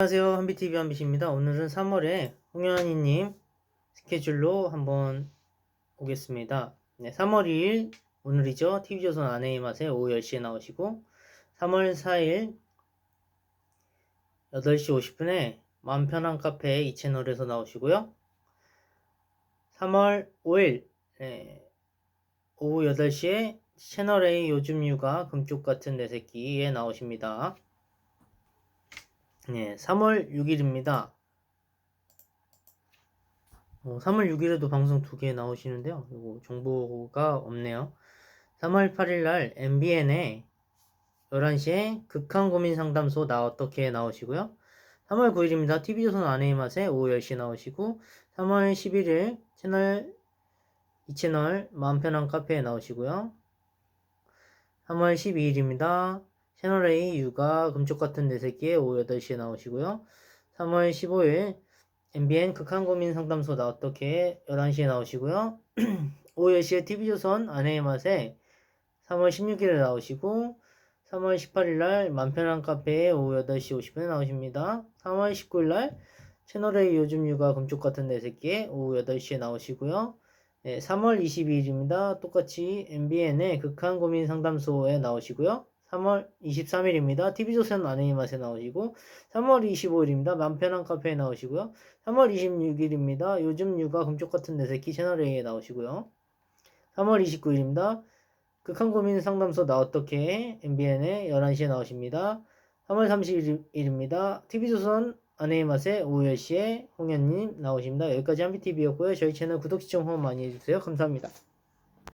안녕하세요. 한비TV 한비씨입니다. 오늘은 3월에 홍현희님 스케줄로 한번 오겠습니다. 네, 3월 2일 오늘이죠. TV조선 아내의 맛에 오후 10시에 나오시고 3월 4일 8시 50분에 마음 편한 카페 이 채널에서 나오시고요. 3월 5일 네, 오후 8시에 채널A 요즘 육아 금쪽 같은 내 새끼에 나오십니다. 네, 3월 6일입니다. 어, 3월 6일에도 방송 두 개 나오시는데요. 이거 정보가 없네요. 3월 8일 날 MBN에 11시에 극한 고민 상담소 나 어떻게 나오시고요. 3월 9일입니다. TV조선 아내의 맛에 오후 10시 나오시고 3월 11일 채널 이 채널 마음 편한 카페에 나오시고요. 3월 12일입니다. 채널A 육아 금쪽 같은 내 새끼에 오후 8시에 나오시고요. 3월 15일 MBN 극한 고민 상담소 나 어떻게 11시에 나오시고요. 오후 10시에 TV조선 아내의 맛에 3월 16일에 나오시고 3월 18일 날 맘편한 카페에 오후 8시 50분에 나오십니다. 3월 19일 날 채널A 요즘 육아 금쪽 같은 내 새끼에 오후 8시에 나오시고요. 네, 3월 22일입니다. 똑같이 MBN의 극한 고민 상담소에 나오시고요. 3월 23일입니다. TV조선 아내의 맛에 나오시고 3월 25일입니다. 맘편한 카페에 나오시고요. 3월 26일입니다. 요즘 육아 금쪽 같은 내 새끼 채널A에 나오시고요. 3월 29일입니다. 극한 고민 상담소 나 어떻게 해? MBN에 11시에 나오십니다. 3월 30일입니다. TV조선 아내의 맛에 오후 10시에 홍현님 나오십니다. 여기까지 한비TV였고요. 저희 채널 구독, 시청 후원 많이 해주세요. 감사합니다.